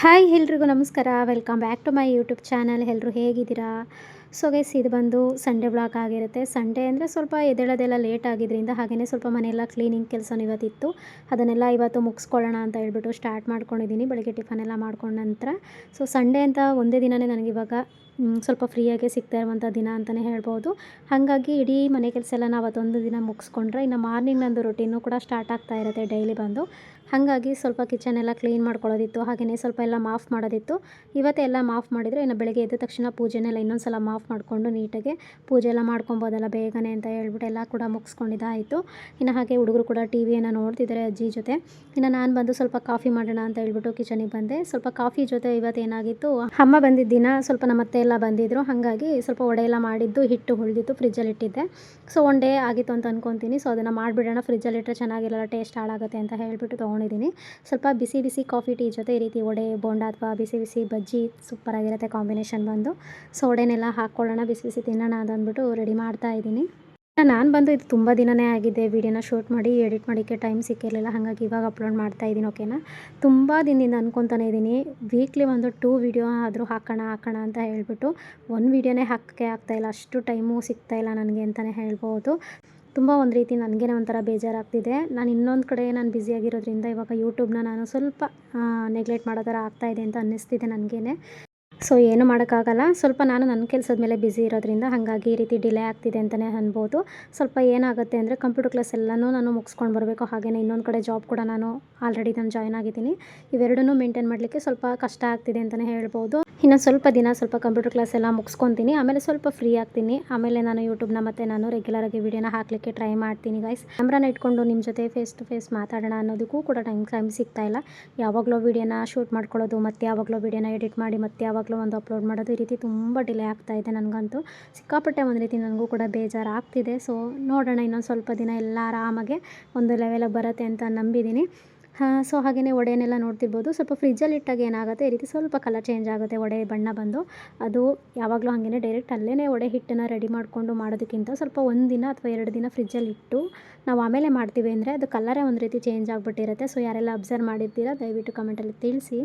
Hi ಎಲ್ರಿಗೂ ನಮಸ್ಕಾರ. Welcome back to my YouTube channel ಎಲ್ಲರೂ ಹೇಗಿದ್ದೀರಾ? ಸೊ ಗೈಸ್ ಇದು ಬಂದು ಸಂಡೇ ಬ್ಲಾಗ್ ಆಗಿರುತ್ತೆ. ಸಂಡೇ ಅಂದರೆ ಸ್ವಲ್ಪ ಎದ್ದೇಳೋದೆಲ್ಲ ಲೇಟ್ ಆಗಿದ್ದರಿಂದ ಹಾಗೆಯೇ ಸ್ವಲ್ಪ ಮನೆಯೆಲ್ಲ ಕ್ಲೀನಿಂಗ್ ಕೆಲಸ ಇವತ್ತಿತ್ತು. ಅದನ್ನೆಲ್ಲ ಇವತ್ತು ಮುಗಿಸ್ಕೊಳ್ಳೋಣ ಅಂತ ಹೇಳ್ಬಿಟ್ಟು ಸ್ಟಾರ್ಟ್ ಮಾಡ್ಕೊಂಡಿದ್ದೀನಿ. ಬೆಳಗ್ಗೆ ಟಿಫನ್ ಎಲ್ಲ ಮಾಡ್ಕೊಂಡ ನಂತರ. ಸೊ ಸಂಡೇ ಅಂತ ಒಂದೇ ದಿನವೇ ನನಗಿವಾಗ ಸ್ವಲ್ಪ ಫ್ರೀಯಾಗಿ ಸಿಗ್ತಾ ಇರುವಂಥ ದಿನ ಅಂತಲೇ ಹೇಳ್ಬೋದು. ಹಾಗಾಗಿ ಇಡೀ ಮನೆ ಕೆಲಸ ಎಲ್ಲ ನಾವು ಅದೊಂದು ದಿನ ಮುಗಿಸ್ಕೊಂಡ್ರೆ ಇನ್ನು ಮಾರ್ನಿಂಗ್ ನಂದು ರೊಟೀನು ಕೂಡ ಸ್ಟಾರ್ಟ್ ಆಗ್ತಾ ಇರುತ್ತೆ ಡೈಲಿ ಬಂದು. ಹಾಗಾಗಿ ಸ್ವಲ್ಪ ಕಿಚನ್ ಎಲ್ಲ ಕ್ಲೀನ್ ಮಾಡ್ಕೊಳ್ಳೋದಿತ್ತು ಹಾಗೆಯೇ ಸ್ವಲ್ಪ ಎಲ್ಲ ಮಾಫ್ ಮಾಡೋದಿತ್ತು. ಇವತ್ತೇ ಎಲ್ಲ ಮಾಫ್ ಮಾಡಿದರೆ, ಇನ್ನು ಬೆಳಗ್ಗೆ ಎದ್ದ ತಕ್ಷಣ ಪೂಜೆನೆಲ್ಲ ಇನ್ನೊಂದು ಸಲ ಮಾಫ್ ಮಾಡಿಕೊಂಡು ನೀಟಾಗಿ ಪೂಜೆ ಎಲ್ಲ ಮಾಡ್ಕೊಬೋದಲ್ಲ ಬೇಗನೆ ಅಂತ ಹೇಳ್ಬಿಟ್ಟು ಎಲ್ಲ ಕೂಡ ಮುಗಿಸ್ಕೊಂಡಿದ್ದಾಯಿತು. ಇನ್ನು ಹಾಗೆ ಹುಡುಗರು ಕೂಡ ಟಿ ವಿಯನ್ನು ನೋಡ್ತಿದ್ದಾರೆ ಅಜ್ಜಿ ಜೊತೆ. ಇನ್ನು ನಾನು ಬಂದು ಸ್ವಲ್ಪ ಕಾಫಿ ಮಾಡೋಣ ಅಂತ ಹೇಳ್ಬಿಟ್ಟು ಕಿಚನಿಗೆ ಬಂದೆ. ಸ್ವಲ್ಪ ಕಾಫಿ ಜೊತೆ ಇವತ್ತು ಏನಾಗಿತ್ತು, ಅಮ್ಮ ಬಂದಿದ್ದ ದಿನ ಸ್ವಲ್ಪ ನಮ್ಮ ಅತ್ತೆ ಎಲ್ಲ ಬಂದಿದ್ದರು ಹಾಗಾಗಿ ಸ್ವಲ್ಪ ಒಡೆ ಎಲ್ಲ ಮಾಡಿದ್ದು, ಹಿಟ್ಟು ಉಳಿದಿತ್ತು ಫ್ರಿಜ್ಜಲ್ಲಿ ಇಟ್ಟಿದ್ದೆ. ಸೊ ಒನ್ ಡೇ ಆಗಿತ್ತು ಅಂತ ಅಂದ್ಕೊತೀನಿ ಸೊ ಅದನ್ನು ಮಾಡಿಬಿಡೋಣ ಫ್ರಿಜ್ಜಲ್ಲಿ ಇಟ್ಟರೆ ಚೆನ್ನಾಗಿರಲ್ಲ ಟೇಸ್ಟ್ ಹಾಳಾಗುತ್ತೆ ಅಂತ ಹೇಳ್ಬಿಟ್ಟು ತೊಗೊಂಡಿದ್ದೀನಿ ಸ್ವಲ್ಪ ಬಿಸಿ ಬಿಸಿ ಕಾಫಿ, ಟೀ ಜೊತೆ ಈ ರೀತಿ ವಡೆ, ಬೋಂಡ ಅಥವಾ ಬಿಸಿ ಬಿಸಿ ಬಜ್ಜಿ ಸೂಪರಾಗಿರುತ್ತೆ ಕಾಂಬಿನೇಷನ್ ಬಂದು. ಸೊ ವಡೆನೆಲ್ಲ ಹಾಕ್ಕೊಳ್ಳೋಣ, ಬಿಸಿ ಬಿಸಿ ತಿನ್ನೋಣ ಅಂತ ಅಂದ್ಬಿಟ್ಟು ರೆಡಿ ಮಾಡ್ತಾ ಇದ್ದೀನಿ. ನಾನು ಬಂದು ಇದು ತುಂಬ ದಿನನೇ ಆಗಿದೆ ವೀಡಿಯೋನ ಶೂಟ್ ಮಾಡಿ ಎಡಿಟ್ ಮಾಡೋಕ್ಕೆ ಟೈಮ್ ಸಿಕ್ಕಿರಲಿಲ್ಲ, ಹಾಗಾಗಿ ಇವಾಗ ಅಪ್ಲೋಡ್ ಮಾಡ್ತಾ ಇದ್ದೀನಿ ಓಕೆನಾ ತುಂಬ ದಿನದಿಂದ ಅನ್ಕೊತಾನೆ ಇದ್ದೀನಿ. ವೀಕ್ಲಿ ಒಂದು ಟೂ ವೀಡಿಯೋ ಆದರೂ ಹಾಕೋಣ ಹಾಕೋಣ ಅಂತ ಹೇಳ್ಬಿಟ್ಟು, ಒಂದು ವೀಡಿಯೋನೇ ಹಾಕೋಕ್ಕೆ ಆಗ್ತಾಯಿಲ್ಲ ಅಷ್ಟು ಟೈಮು ಸಿಗ್ತಾಯಿಲ್ಲ ನನಗೆ ಅಂತಲೇ ಹೇಳ್ಬೋದು. ತುಂಬ ಒಂದು ರೀತಿ ನನಗೇನೆ ಒಂಥರ ಬೇಜಾರಾಗ್ತಿದೆ. ನಾನು ಇನ್ನೊಂದು ಕಡೆ ನಾನು ಬ್ಯುಸಿಯಾಗಿರೋದ್ರಿಂದ ಇವಾಗ ಯೂಟ್ಯೂಬ್ನ ನಾನು ಸ್ವಲ್ಪ ನೆಗ್ಲೆಕ್ಟ್ ಮಾಡೋ ಥರ ಆಗ್ತಾಯಿದೆ ಅಂತ ಅನ್ನಿಸ್ತಿದೆ ನನಗೇನೆ. ಸೊ ಏನು ಮಾಡೋಕ್ಕಾಗಲ್ಲ. ಸ್ವಲ್ಪ ನಾನು ನನ್ನ ಕೆಲಸದ ಮೇಲೆ ಬ್ಯುಸಿ ಇರೋದ್ರಿಂದ ಹಾಗಾಗಿ ಈ ರೀತಿ ಡಿಲೇ ಆಗ್ತಿದೆ ಅಂತಲೇ ಅನ್ಬೋದು. ಸ್ವಲ್ಪ ಏನಾಗುತ್ತೆ ಅಂದರೆ ಕಂಪ್ಯೂಟರ್ ಕ್ಲಾಸ್ ಎಲ್ಲನೂ ನಾನು ಮುಗಿಸ್ಕೊಂಡು ಬರಬೇಕು. ಹಾಗೆಯೇ ಇನ್ನೊಂದು ಕಡೆ ಜಾಬ್ ಕೂಡ ನಾನು ಆಲ್ರೆಡಿ ನಾನು ಜಾಯ್ನ್ ಆಗಿದ್ದೀನಿ. ಇವೆರಡೂ ಮೇಂಟೈನ್ ಮಾಡಲಿಕ್ಕೆ ಸ್ವಲ್ಪ ಕಷ್ಟ ಆಗ್ತಿದೆ ಅಂತಲೇ ಹೇಳ್ಬೋದು. ಇನ್ನು ಸ್ವಲ್ಪ ದಿನ ಸ್ವಲ್ಪ ಕಂಪ್ಯೂಟರ್ ಕ್ಲಾಸ್ ಎಲ್ಲ ಮುಗಿಸ್ಕೊತೀನಿ. ಆಮೇಲೆ ಸ್ವಲ್ಪ ಫ್ರೀ ಆಗ್ತೀನಿ. ಆಮೇಲೆ ನಾನು ಯೂಟ್ಯೂಬ್ನ ಮತ್ತೆ ನಾನು ರೆಗ್ಯುಲರಾಗಿ ವೀಡಿಯೋನ ಹಾಕಲಿಕ್ಕೆ ಟ್ರೈ ಮಾಡ್ತೀನಿ ಗೈಸ್ ಕ್ಯಾಮ್ರಾನ ಇಟ್ಕೊಂಡು ನಿಮ್ಮ ಜೊತೆ ಫೇಸ್ ಟು ಫೇಸ್ ಮಾತಾಡೋಣ ಅನ್ನೋದಕ್ಕೂ ಕೂಡ ಟೈಮ್ ಟೈಮ್ ಸಿಗ್ತಾ ಇಲ್ಲ. ಯಾವಾಗಲೂ ವೀಡಿಯೋನ ಶೂಟ್ ಮಾಡ್ಕೊಳ್ಳೋದು, ಮತ್ತು ಯಾವಾಗಲೂ ವೀಡಿಯೋನ ಎಡಿಟ್ ಮಾಡಿ, ಮತ್ತೆ ಯಾವಾಗಲೂ ಒಂದು ಅಪ್ಲೋಡ್ ಮಾಡೋದು ಈ ರೀತಿ ತುಂಬ ಡಿಲೇ ಆಗ್ತಾ ಇದೆ ನನಗಂತೂ. ಸಿಕ್ಕಾಪಟ್ಟೆ ಒಂದು ರೀತಿ ನನಗೂ ಕೂಡ ಬೇಜಾರು ಆಗ್ತಿದೆ ಸೊ ನೋಡೋಣ ಇನ್ನೊಂದು ಸ್ವಲ್ಪ ದಿನ ಎಲ್ಲ ಆರಾಮಾಗೆ ಒಂದು ಲೆವೆಲಾಗಿ ಬರುತ್ತೆ ಅಂತ ನಂಬಿದ್ದೀನಿ ಸೊ ಹಾಗೆಯೇ ಒಡೆಯನ್ನೆಲ್ಲ ನೋಡ್ತಿರ್ಬೋದು. ಸ್ವಲ್ಪ ಫ್ರಿಜ್ಜಲ್ಲಿ ಇಟ್ಟಾಗ ಏನಾಗುತ್ತೆ, ಈ ರೀತಿ ಸ್ವಲ್ಪ ಕಲರ್ ಚೇಂಜ್ ಆಗುತ್ತೆ ಒಡೆ ಬಣ್ಣ ಬಂದು. ಅದು ಯಾವಾಗಲೂ ಹಾಗೆಯೇ ಡೈರೆಕ್ಟ್ ಅಲ್ಲೇ ಒಡೆ ಹಿಟ್ಟನ್ನು ರೆಡಿ ಮಾಡಿಕೊಂಡು ಮಾಡೋದಕ್ಕಿಂತ ಸ್ವಲ್ಪ ಒಂದು ದಿನ ಅಥವಾ ಎರಡು ದಿನ ಫ್ರಿಜ್ಜಲ್ಲಿ ಇಟ್ಟು ನಾವು ಆಮೇಲೆ ಮಾಡ್ತೀವಿ ಅಂದರೆ ಅದು ಕಲರೇ ಒಂದು ರೀತಿ ಚೇಂಜ್ ಆಗಿಬಿಟ್ಟಿರುತ್ತೆ. ಸೊ ಯಾರೆಲ್ಲ ಅಬ್ಸರ್ವ್ ಮಾಡಿರ್ತೀರಾ ದಯವಿಟ್ಟು ಕಮೆಂಟಲ್ಲಿ ತಿಳಿಸಿ.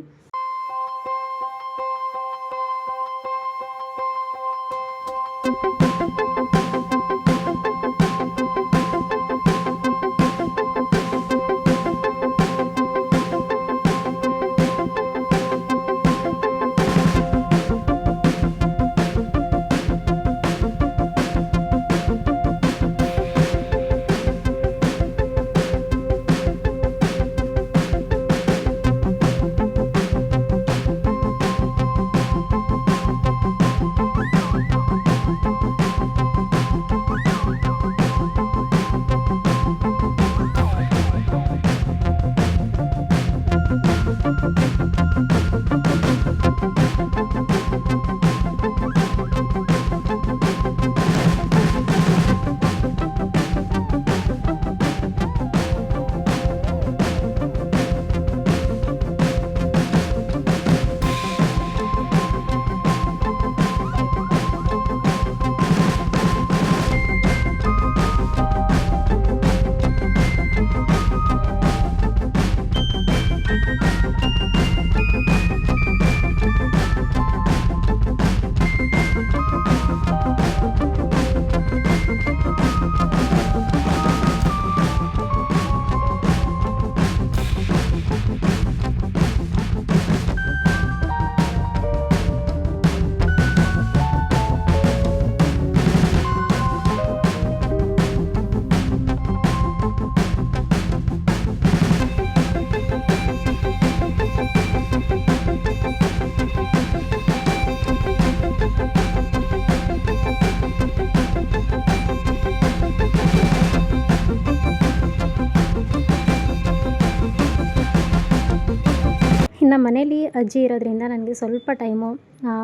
ಇನ್ನು ಮನೇಲಿ ಅಜ್ಜಿ ಇರೋದ್ರಿಂದ ನನಗೆ ಸ್ವಲ್ಪ ಟೈಮು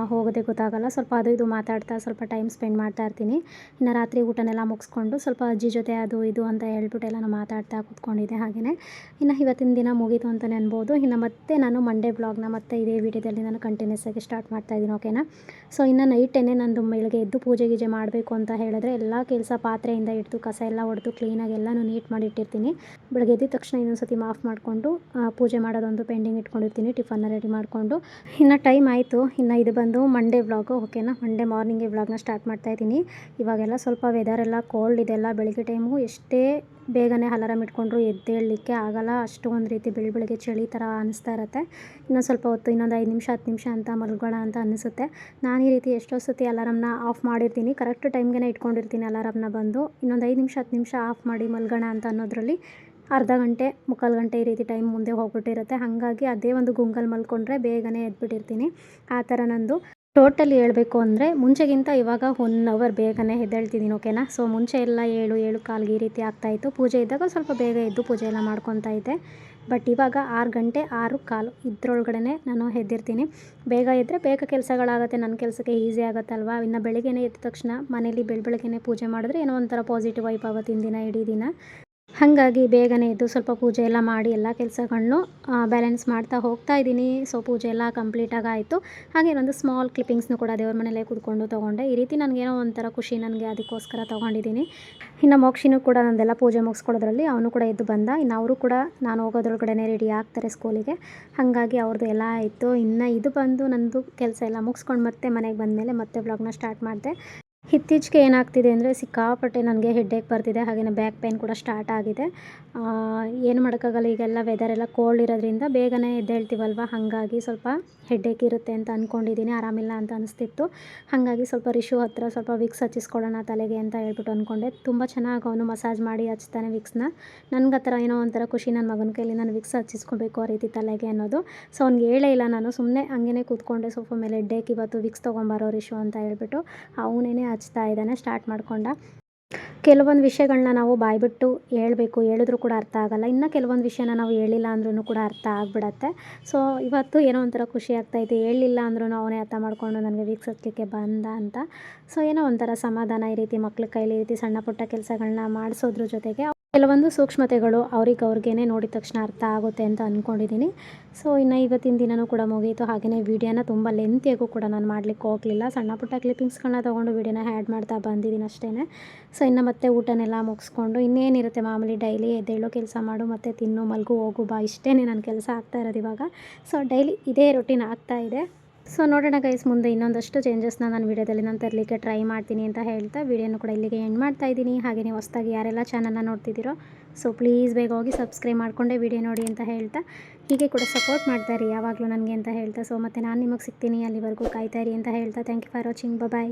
ಹೋಗೋದೇ ಗೊತ್ತಾಗಲ್ಲ. ಸ್ವಲ್ಪ ಅದು ಇದು ಮಾತಾಡ್ತಾ ಸ್ವಲ್ಪ ಟೈಮ್ ಸ್ಪೆಂಡ್ ಮಾಡ್ತಾ ಇರ್ತೀನಿ. ಇನ್ನು ರಾತ್ರಿ ಊಟನೆಲ್ಲ ಮುಗಿಸ್ಕೊಂಡು ಸ್ವಲ್ಪ ಅಜ್ಜಿ ಜೊತೆ ಅದು ಇದು ಅಂತ ಹೇಳ್ಬಿಟ್ಟು ಎಲ್ಲ ನಾನು ಮಾತಾಡ್ತಾ ಕೂತ್ಕೊಂಡಿದ್ದೆ ಹಾಗೆಯೇ ಇನ್ನು ಇವತ್ತಿನ ದಿನ ಮುಗೀತು ಅಂತಲೇ ಅನ್ಬೋದು. ಇನ್ನು ಮತ್ತೆ ನಾನು ಮಂಡೇ ಬ್ಲಾಗ್ನ ಮತ್ತೆ ಇದೇ ವಿಡಿಯೋದಲ್ಲಿ ನಾನು ಕಂಟಿನ್ಯೂಸ್ ಆಗಿ ಸ್ಟಾರ್ಟ್ ಮಾಡ್ತಾ ಇದ್ದೀನಿ ಓಕೆನಾ ಸೊ ಇನ್ನು ನೈಟೇನೆ ನಂದು ಬೆಳಗ್ಗೆ ಎದ್ದು ಪೂಜೆ ಗೀಜೆ ಮಾಡಬೇಕು ಅಂತ ಹೇಳಿದ್ರೆ ಎಲ್ಲ ಕೆಲಸ ಪಾತ್ರೆಯಿಂದ ಹಿಡಿದು, ಕಸ ಎಲ್ಲ ಹೊಡೆದು ಕ್ಲೀನಾಗಿ ಎಲ್ಲನೂ ನೀಟ್ ಮಾಡಿ ಇಟ್ಟಿರ್ತೀನಿ. ಬೆಳಗ್ಗೆ ಎದ್ದ ತಕ್ಷಣ ಇನ್ನೊಂದು ಸತಿ ಮಾಫ್ ಮಾಡಿಕೊಂಡು ಪೂಜೆ ಮಾಡೋದೊಂದು ಪೆಂಡಿಂಗ್ ಇಟ್ಕೊಂಡಿರ್ತೀನಿ. ಟಿಫನ್ನ ರೆಡಿ ಮಾಡಿಕೊಂಡು. ಇನ್ನು ಟೈಮ್ ಆಯಿತು. ಇನ್ನು ಇದು ಬಂದು ಮಂಡೇ ವ್ಲಾಗು ಓಕೆನಾ ಮಂಡೇ ಮಾರ್ನಿಂಗ್ ಈ ವ್ಲಾಗ್ನ ಸ್ಟಾರ್ಟ್ ಮಾಡ್ತಾ ಇದ್ದೀನಿ. ಇವಾಗೆಲ್ಲ ಸ್ವಲ್ಪ ವೆದರ್ ಎಲ್ಲ ಕೋಲ್ಡ್ ಇದೆಲ್ಲ, ಬೆಳಗ್ಗೆ ಟೈಮು ಎಷ್ಟೇ ಬೇಗನೆ ಅಲಾರಾಮ್ ಇಟ್ಕೊಂಡ್ರು ಎದ್ದೇಳಲಿಕ್ಕೆ ಆಗಲ್ಲ. ಅಷ್ಟು ಒಂದು ರೀತಿ ಬೆಳ ಬೆಳಗ್ಗೆ ಚಳಿ ಥರ ಅನಿಸ್ತಾ ಇರುತ್ತೆ. ಇನ್ನೊಂದು ಸ್ವಲ್ಪ ಹೊತ್ತು, ಇನ್ನೊಂದು ಐದು ನಿಮಿಷ, ಹತ್ತು ನಿಮಿಷ ಅಂತ ಮಲ್ಗೋಣ ಅಂತ ಅನಿಸುತ್ತೆ. ನಾನು ಈ ರೀತಿ ಎಷ್ಟೋ ಸತಿ ಅಲಾರಾಮ್ನ ಆಫ್ ಮಾಡಿರ್ತೀನಿ. ಕರೆಕ್ಟ್ ಟೈಮ್ಗೆ ಇಟ್ಕೊಂಡಿರ್ತೀನಿ ಅಲಾರಾಮ್ನ ಬಂದು. ಇನ್ನೊಂದು ಐದು ನಿಮಿಷ, ಹತ್ತು ನಿಮಿಷ ಆಫ್ ಮಾಡಿ ಮಲ್ಗೋಣ ಅಂತ ಅನ್ನೋದ್ರಲ್ಲಿ ಅರ್ಧ ಗಂಟೆ, ಮುಕ್ಕಾಲು ಗಂಟೆ ಈ ರೀತಿ ಟೈಮ್ ಮುಂದೆ ಹೋಗ್ಬಿಟ್ಟಿರುತ್ತೆ. ಹಾಗಾಗಿ ಅದೇ ಒಂದು ಗುಂಗಲ್ ಮಲ್ಕೊಂಡ್ರೆ ಬೇಗನೆ ಎದ್ಬಿಟ್ಟಿರ್ತೀನಿ. ಆ ಥರ ನಂದು. ಟೋಟಲಿ ಹೇಳಬೇಕು ಅಂದರೆ ಮುಂಚೆಗಿಂತ ಇವಾಗ ಒನ್ ಅವರ್ ಬೇಗನೆ ಎದ್ದೇಳ್ತಿದ್ದೀನಿ ಓಕೆನಾ ಸೊ ಮುಂಚೆ ಎಲ್ಲ ಏಳು ಏಳು ಕಾಲ್ಗೆ ಈ ರೀತಿ ಆಗ್ತಾಯಿತ್ತು ಪೂಜೆ ಇದ್ದಾಗ ಸ್ವಲ್ಪ ಬೇಗ ಎದ್ದು ಪೂಜೆ ಎಲ್ಲ ಮಾಡ್ಕೊತಾ ಇದ್ದೆ. ಬಟ್ ಇವಾಗ ಆರು ಗಂಟೆ, ಆರು ಕಾಲು ಇದ್ರೊಳಗಡೆ ನಾನು ಎದ್ದಿರ್ತೀನಿ. ಬೇಗ ಎದ್ದರೆ ಬೇಗ ಕೆಲಸಗಳಾಗುತ್ತೆ. ನನ್ನ ಕೆಲಸಕ್ಕೆ ಈಸಿ ಆಗುತ್ತಲ್ವ? ಇನ್ನು ಬೆಳಗ್ಗೆನೇ ಎದ್ದ ತಕ್ಷಣ ಮನೇಲಿ ಬೆಳ, ಬೆಳಗ್ಗೆನೇ ಪೂಜೆ ಮಾಡಿದ್ರೆ ಏನೋ ಒಂಥರ ಪಾಸಿಟಿವ್ ವೈಪ್ ಆಗುತ್ತೆ ದಿನ ಇಡೀ ದಿನ. ಹಾಗಾಗಿ ಬೇಗನೆ ಇದ್ದು ಸ್ವಲ್ಪ ಪೂಜೆ ಎಲ್ಲ ಮಾಡಿ ಎಲ್ಲ ಕೆಲಸಗಳನ್ನು ಬ್ಯಾಲೆನ್ಸ್ ಮಾಡ್ತಾ ಹೋಗ್ತಾ ಇದ್ದೀನಿ. ಸೊ ಪೂಜೆ ಎಲ್ಲ ಕಂಪ್ಲೀಟಾಗಿ ಆಯಿತು ಹಾಗೆ ಒಂದು ಸ್ಮಾಲ್ ಕ್ಲಿಪ್ಪಿಂಗ್ಸ್ನು ಕೂಡ ದೇವ್ರ ಮನೆಯಲ್ಲೇ ಕೂತ್ಕೊಂಡು ತೊಗೊಂಡೆ. ಈ ರೀತಿ ನನಗೇನೋ ಒಂಥರ ಖುಷಿ ನನಗೆ ಅದಕ್ಕೋಸ್ಕರ ತೊಗೊಂಡಿದ್ದೀನಿ. ಇನ್ನು ಮೋಕ್ಷಿನೂ ಕೂಡ ನಂದೆಲ್ಲ ಪೂಜೆ ಮುಗಿಸ್ಕೊಳ್ಳೋದ್ರಲ್ಲಿ ಅವನು ಕೂಡ ಎದ್ದು ಬಂದ. ಇನ್ನು ಅವರು ಕೂಡ ನಾನು ಹೋಗೋದ್ರೊಳಗಡೆ ರೆಡಿ ಆಗ್ತಾರೆ ಸ್ಕೂಲಿಗೆ ಹಾಗಾಗಿ ಅವ್ರದ್ದು ಎಲ್ಲ ಆಯಿತು. ಇನ್ನು ಇದು ಬಂದು ನನ್ನದು ಕೆಲಸ ಎಲ್ಲ ಮುಗಿಸ್ಕೊಂಡು ಮತ್ತೆ ಮನೆಗೆ ಬಂದಮೇಲೆ ಮತ್ತೆ ಬ್ಲಾಗ್ನ ಸ್ಟಾರ್ಟ್ ಮಾಡಿದೆ. ಇತ್ತೀಚೆಗೆ ಏನಾಗ್ತಿದೆ ಅಂದರೆ ಸಿಕ್ಕಾಪಟ್ಟೆ ನನಗೆ ಹೆಡ್ಡೇಕ್ ಬರ್ತಿದೆ ಹಾಗೆಯೇ ಬ್ಯಾಕ್ ಪೇನ್ ಕೂಡ ಸ್ಟಾರ್ಟ್ ಆಗಿದೆ. ಏನು ಮಾಡೋಕ್ಕಾಗಲ್ಲ, ಈಗೆಲ್ಲ ವೆದರ್ ಎಲ್ಲ ಕೋಲ್ಡ್ ಇರೋದ್ರಿಂದ ಬೇಗನೆ ಎದ್ದೇಳ್ತೀವಲ್ವ? ಹಾಗಾಗಿ ಸ್ವಲ್ಪ ಹೆಡ್ಡೇಕ್ ಇರುತ್ತೆ ಅಂತ ಅಂದ್ಕೊಂಡಿದ್ದೀನಿ ಆರಾಮಿಲ್ಲ ಅಂತ ಅನಿಸ್ತಿತ್ತು. ಹಾಗಾಗಿ ಸ್ವಲ್ಪ ರಿಶು ಹತ್ರ ಸ್ವಲ್ಪ ವಿಕ್ಸ್ ಹಚ್ಚಿಸ್ಕೊಳ್ಳೋಣ ತಲೆಗೆ ಅಂತ ಹೇಳ್ಬಿಟ್ಟು ಅಂದ್ಕೊಂಡೆ ತುಂಬ ಚೆನ್ನಾಗಿ ಅವನು ಮಸಾಜ್ ಮಾಡಿ ಹಚ್ತಾನೆ ವಿಕ್ಸ್ನ ನನಗೆ ಆ ಥರ ಏನೋ ಒಂಥರ ಖುಷಿ ನನ್ನ ಮಗನ ಕೈಲಿ ನಾನು ವಿಕ್ಸ್ ಹಚ್ಚಿಸ್ಕೊಬೇಕು ಆ ರೀತಿ ತಲೆಗೆ ಅನ್ನೋದು. ಸೊ ಅವ್ನಿಗೆ ಹೇಳೇ ಇಲ್ಲ ನಾನು ಸುಮ್ಮನೆ ಹಂಗೇ ಕೂತ್ಕೊಂಡೆ ಸೋಫಾ ಮೇಲೆ ಹೆಡ್ಡೇಕ್ ಇವತ್ತು ವಿಕ್ಸ್ ತೊಗೊಂಬರೋ ರಿಶು ಅಂತ ಹೇಳ್ಬಿಟ್ಟು. ಅವನೇನೆ ಹಚ್ತಾ ಇದ್ದಾನೆ ಸ್ಟಾರ್ಟ್ ಮಾಡ್ಕೊಂಡ. ಕೆಲವೊಂದು ವಿಷಯಗಳನ್ನ ನಾವು ಬಾಯ್ಬಿಟ್ಟು ಹೇಳಬೇಕು, ಹೇಳಿದ್ರು ಕೂಡ ಅರ್ಥ ಆಗಲ್ಲ. ಇನ್ನು ಕೆಲವೊಂದು ವಿಷಯನ ನಾವು ಹೇಳಿಲ್ಲ ಅಂದ್ರೂ ಕೂಡ ಅರ್ಥ ಆಗಿಬಿಡತ್ತೆ. ಸೊ ಇವತ್ತು ಏನೋ ಒಂಥರ ಖುಷಿ ಆಗ್ತಾಯಿದೆ ಹೇಳಿಲ್ಲ ಅಂದ್ರೂ ಅವನೇ ಅರ್ಥ ಮಾಡಿಕೊಂಡು ನನಗೆ ವೀಕ್ಷಿಸಲಿಕ್ಕೆ ಬಂದ ಅಂತ. ಸೊ ಏನೋ ಒಂಥರ ಸಮಾಧಾನ ಈ ರೀತಿ ಮಕ್ಳ ಕೈಲಿ ಈ ರೀತಿ ಸಣ್ಣ ಪುಟ್ಟ ಕೆಲಸಗಳನ್ನ ಮಾಡಿಸೋದ್ರ ಜೊತೆಗೆ ಕೆಲವೊಂದು ಸೂಕ್ಷ್ಮತೆಗಳು ಅವ್ರಿಗೆ ಅವ್ರಿಗೇ ನೋಡಿದ ತಕ್ಷಣ ಅರ್ಥ ಆಗುತ್ತೆ ಅಂತ ಅಂದ್ಕೊಂಡಿದ್ದೀನಿ ಸೊ, ಇನ್ನು ಇವತ್ತಿನ ದಿನವೂ ಕೂಡ ಮುಗೀತು. ಹಾಗೆಯೇ ವೀಡಿಯೋನ ತುಂಬ ಲೆಂತಿಯಾಗೂ ಕೂಡ ನಾನು ಮಾಡಲಿಕ್ಕೆ ಹೋಗಲಿಲ್ಲ. ಸಣ್ಣ ಪುಟ್ಟ ಕ್ಲಿಪ್ಪಿಂಗ್ಸ್ಗಳನ್ನ ತೊಗೊಂಡು ವೀಡಿಯೋನ ಆ್ಯಡ್ ಮಾಡ್ತಾ ಬಂದಿದ್ದೀನಿ ಅಷ್ಟೇ ಸೊ, ಇನ್ನು ಮತ್ತೆ ಊಟನೆಲ್ಲ ಮುಗಿಸ್ಕೊಂಡು ಇನ್ನೇನಿರುತ್ತೆ ಮಾಮೂಲಿ ಡೈಲಿ ಎದ್ದೇಳೋ ಕೆಲಸ ಮಾಡು, ಮತ್ತು ತಿನ್ನು, ಮಲ್ಗು, ಹೋಗು, ಬಾ ಇಷ್ಟೇ ನನ್ನ ಕೆಲಸ ಆಗ್ತಾ ಇರೋದು ಇವಾಗ. ಸೊ ಡೈಲಿ ಇದೇ ರೊಟೀನ್ ಆಗ್ತಾ ಇದೆ. ಸೊ ನೋಡೋಣ ಗೈಸ್ ಮುಂದೆ ಇನ್ನೊಂದಷ್ಟು ಚೇಂಜಸ್ನ ನಾನು ವೀಡಿಯೋದಲ್ಲಿ ನಾನು ತರಲಿಕ್ಕೆ ಟ್ರೈ ಮಾಡ್ತೀನಿ ಅಂತ ಹೇಳ್ತಾ ವೀಡಿಯೋನ ಕೂಡ ಇಲ್ಲಿಗೆ ಎಂಡ್ ಮಾಡ್ತಾ ಇದ್ದೀನಿ. ಹಾಗೆ ನೀವು ಹೊಸ್ದಾಗಿ ಯಾರೆಲ್ಲ ಚಾನಲ್ನ ನೋಡ್ತಿದ್ದೀರೋ ಸೊ ಪ್ಲೀಸ್ ಬೇಗ ಹೋಗಿ ಸಬ್ಸ್ಕ್ರೈಬ್ ಮಾಡಿಕೊಂಡೆ ವೀಡಿಯೋ ನೋಡಿ ಅಂತ ಹೇಳ್ತಾ. ಹೀಗೆ ಕೂಡ ಸಪೋರ್ಟ್ ಮಾಡ್ತಾ ಇರಿ ಯಾವಾಗಲೂ ನನಗೆ ಅಂತ ಹೇಳ್ತಾ. ಸೊ ಮತ್ತು ನಾನು ನಿಮಗೆ ಸಿಗ್ತೀನಿ ಅಲ್ಲಿವರೆಗೂ ಕಾಯ್ತಾ ಇರಿ ಅಂತ ಹೇಳ್ತಾ. Thank you for watching bye